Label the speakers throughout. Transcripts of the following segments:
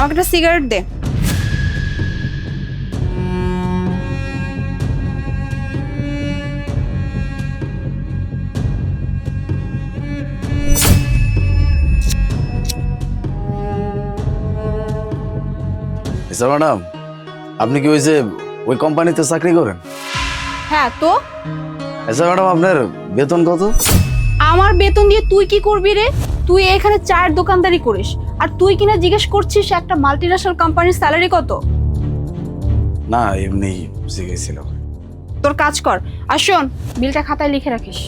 Speaker 1: আমাকে একটা সিগারেট দে।
Speaker 2: ম্যাডাম আপনি কি ওই যে ওই কোম্পানিতে চাকরি করেন?
Speaker 1: হ্যাঁ তো?
Speaker 2: স্যার ম্যাডাম আপনার বেতন কত?
Speaker 1: আমার বেতন দিয়ে তুই কি করবি রে? তুই এখানে চায়ের দোকানদারি করিস। আর তুই কিনা জিজ্ঞেস করছিস একটা মাল্টিন্যাশনাল কোম্পানির স্যালারি কত?
Speaker 2: না এমনি শিখেছিলাম
Speaker 1: তোর কাজ কর। আর শোন বিলটা খাতায় লিখে রাখিস।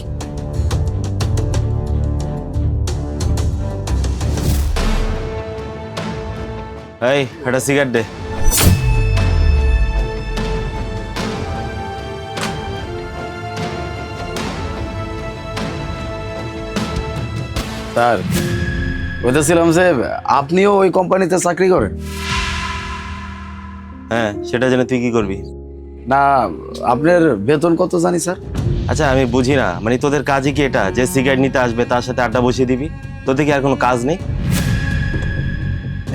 Speaker 3: এই একটা সিগারেট দে।
Speaker 2: স্যার বলতেছিলাম যে আপনিও ওই কোম্পানিতে চাকরি করেন?
Speaker 3: হ্যাঁ সেটা জেনে তুই কি করবি?
Speaker 2: না আপনার বেতন কত জানি স্যার?
Speaker 3: আচ্ছা আমি বুঝি না। মানে তোদের কাজই কি এটা? যে সিগারেট নিতে আসবে তার সাথে আড্ডা বসিয়ে দিবি? তোদের কি আর কোনো কাজ নেই?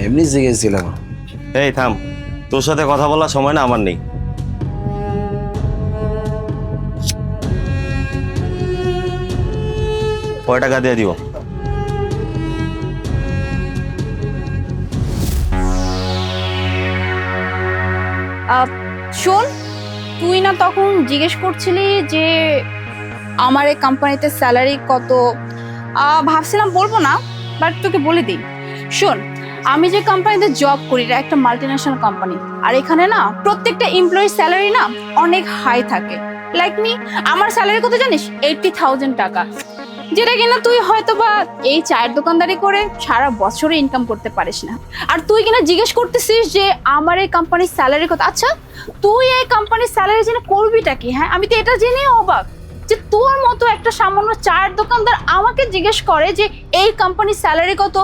Speaker 2: এমনি শিখেছিলাম
Speaker 3: এই থাম। তোর সাথে কথা বলার সময় না আমার নেই। কয় টাকা দিয়ে দিব?
Speaker 1: শোন, তুই না তখন জিজ্ঞেস করছিলি যে আমার এই কোম্পানিতে স্যালারি কত? ভাবছিলাম বলব না বাট তোকে বলে দিই। শোন, আমি যে কোম্পানিতে জব করি, এটা একটা মাল্টিন্যাশনাল কোম্পানি আর এখানে না প্রত্যেকটা এমপ্লয়ির স্যালারি না অনেক হাই থাকে। লাইক মি আমার স্যালারি কত জানিস? এইটটি থাউজেন্ড টাকা। যেটা কিনা তুই হয়তো বা এই চায়ের দোকানদারি করে সারা বছরে ইনকাম করতে পারিস না। আর তুই কিনা জিজ্ঞেস করতেছিস যে আমার এই কোম্পানির স্যালারি কথা আচ্ছা তুই এই কোম্পানির স্যালারি জেনে করবিটা কি? হ্যাঁ আমি তো এটা জেনে অবাক। যে তোর মতো একটা সামান্য চায়ের দোকানদার আমাকে জিজ্ঞেস করে যে, এই কোম্পানির স্যালারি কত?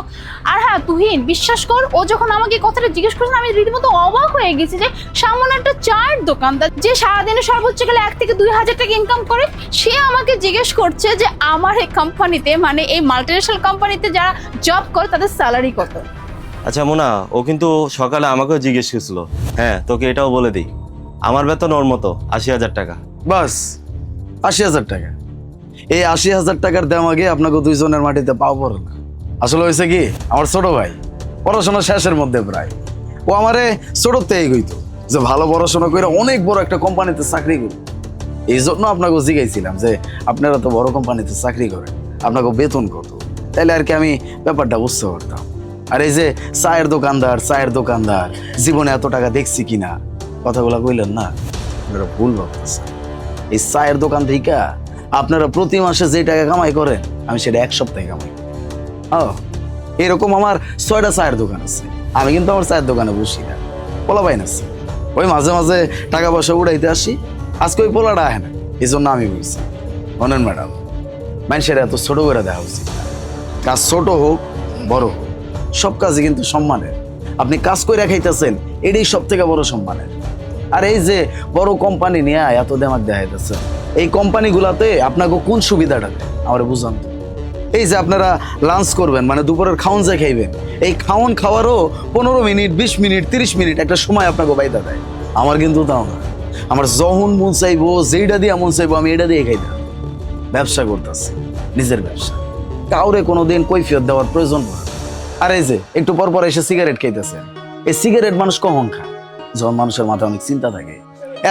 Speaker 1: আর হ্যাঁ তুহিন, বিশ্বাস কর, ও যখন আমাকে কথাটা জিজ্ঞেস করছে আমি রীতিমতো অবাক হয়ে গেছি যে, সামান্য একটা চায়ের দোকানদার যে সারাদিনে সর্বোচ্চ গেলে এক থেকে দুই হাজার টাকা ইনকাম করে, সে আমাকে জিজ্ঞেস করছে যে, আমার এই কোম্পানিতে মানে এই মাল্টিনেশনাল কোম্পানিতে যারা জব করে, তাদের স্যালারি কত?
Speaker 3: আচ্ছা মোনা, ও কিন্তু সকালে আমাকেও জিজ্ঞেস করছিল। হ্যাঁ তোকে এটাও বলে দিই। আমার বেতন ওর মতো, আশি হাজার টাকা।
Speaker 2: বাস। আশি হাজার টাকা। এই আশি হাজার টাকার দাম আগে আপনাকে দুইজনের মাটিতে পাও পড়ে না। আসলে হয়েছে কি, আমার ছোট ভাই, পড়াশোনা শেষের মধ্যে প্রায়। ও আমারে ছোটতে এগোইতো, যে ভালো পড়াশোনা করে অনেক বড় একটা কোম্পানিতে চাকরি করি এই জন্য আপনাকে জিজ্ঞাসছিলাম যে, আপনারা তো বড় কোম্পানিতে চাকরি করেন, আপনাকে বেতন কত? তাইলে আর কি আমি ব্যাপারটা বুঝতে পারতাম। আর এই যে চায়ের দোকানদার চায়ের দোকানদার, জীবনে এত টাকা দেখছি কিনা, কথাগুলো কইলেন না, আপনারা ভুল ভাবতেছেন। এই চায়ের দোকান থেকে আপনারা প্রতি মাসে যে টাকা কামাই করেন, আমি সেটা এক সপ্তাহে কামাই। ও, এরকম আমার ছয়টা চায়ের দোকান আছে। আমি কিন্তু আমার চায়ের দোকানে বসি না। পোলা পাই না ওই মাঝে মাঝে টাকা পয়সা উড়াইতে আসি। আজকে ওই পোলাটা আহে না। এই জন্য আমি বলছি শোনেন ম্যাডাম মানুষের এত ছোট করে দেওয়া উচিত কাজ ছোট হোক, বড় হোক, সব কাজই কিন্তু সম্মানের। আপনি কাজ করে খাইতেছেন, এটাই সব থেকে বড় সম্মানের। আর এই যে বড় কোম্পানি নিয়ে এত দেমাক দেখাইতেছে, এই কোম্পানিগুলাতে আপনাকে কোন সুবিধাটা দেয়? আমার বুঝান তো। এই যে আপনারা লাঞ্চ করবেন মানে দুপুরের খাওন যে খাইবেন, এই খাওন খাওয়ারও পনেরো মিনিট, বিশ মিনিট, তিরিশ মিনিট একটা সময় আপনাকে বাইদা দেয়। আমার কিন্তু তাও না। আমার যখন মন চাইব, যেইটা দিয়ে মন চাইব, আমি এটা দিয়ে খাইতাম। ব্যবসা করতেছি, নিজের ব্যবসা। কাউরে কোনোদিন কৈফিয়ত দেওয়ার প্রয়োজন না। আর এই যে, একটু পর পর এসে সিগারেট খাইতেছে। এই সিগারেট মানুষ কখন খায়? যখন মানুষের মাথায় অনেক চিন্তা থাকে।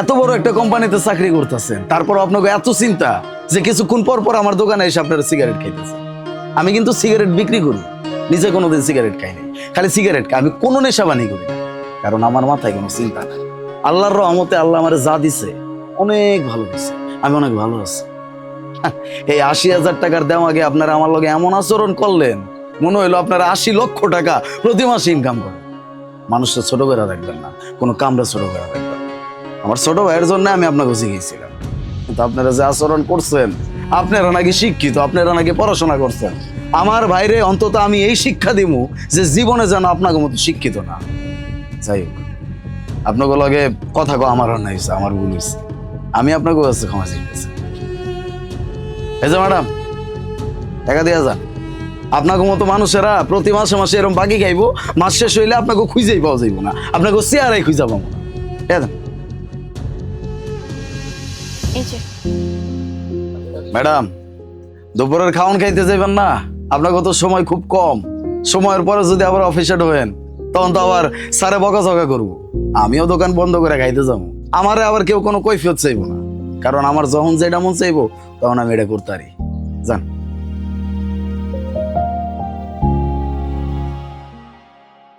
Speaker 2: এত বড় একটা কোম্পানিতে চাকরি করতেছেন তারপর আপনাকে এত চিন্তা যে কিছুক্ষণ পর পর আমার দোকানে এসে আপনারা সিগারেট খাইতেছেন। আমি কিন্তু সিগারেট বিক্রি করি, নিজে কোনোদিন সিগারেট খাইনি খালি সিগারেট খাই, আমি কোনো নেশা বানি করি। কারণ আমার মাথায় কোনো চিন্তা নাই। আল্লাহর রহমতে আল্লাহ আমার যা দিছে, অনেক ভালো দিছে, আমি অনেক ভালো আছি। এই আশি হাজার টাকার দেওয়াকে আপনারা আমার লগে এমন আচরণ করলেন, মনে হইল আপনারা আশি লক্ষ টাকা প্রতি মাসে ইনকাম করেন। মানুষটা ছোট করে রাখবেন না, কোনো কামরা ছোট করে রাখবেন আমার ছোট ভাইয়ের জন্য আমি আপনাকে শিখিয়েছিলাম। কিন্তু আপনারা যে আচরণ করছেন, আপনারা নাকি শিক্ষিত, আপনারা নাকি পড়াশোনা করছেন। আমার ভাইরে অন্তত আমি এই শিক্ষা দিব যে জীবনে যেন আপনাকে মতো শিক্ষিত না। যাই হোক, আপনাকে লগে কথা কো আমার অন্যায় হয়েছে, আমার ভুল হয়েছে। আমি আপনাকে কাছে ক্ষমা চাইতেছি। এই যে ম্যাডাম, টাকা দিয়ে যান। আপনাকে মতো মানুষেরা প্রতি মাসে মাসে এরকম বাকি খাইবো মাস শেষ হইলে আপনাকে খুঁজেই পাওয়া যাইব না। আপনাকে চেয়ারাই খুঁজা পাবো। না ম্যাডাম দুপুরের খাওয়ান খাইতে যাবেন না? আপনাকে তো সময় খুব কম। সময়ের পরে যদি আবার অফিসে ঢোকেন তখন তো আবার সারে বকাঝকা করব। আমিও দোকান বন্ধ করে খাইতে যাব। আমারে আবার কেউ কোনো কৈফিয়ত চাইব না। কারণ আমার যখন যেটা মন চাইব তখন আমি এটা করতে পারি। যান।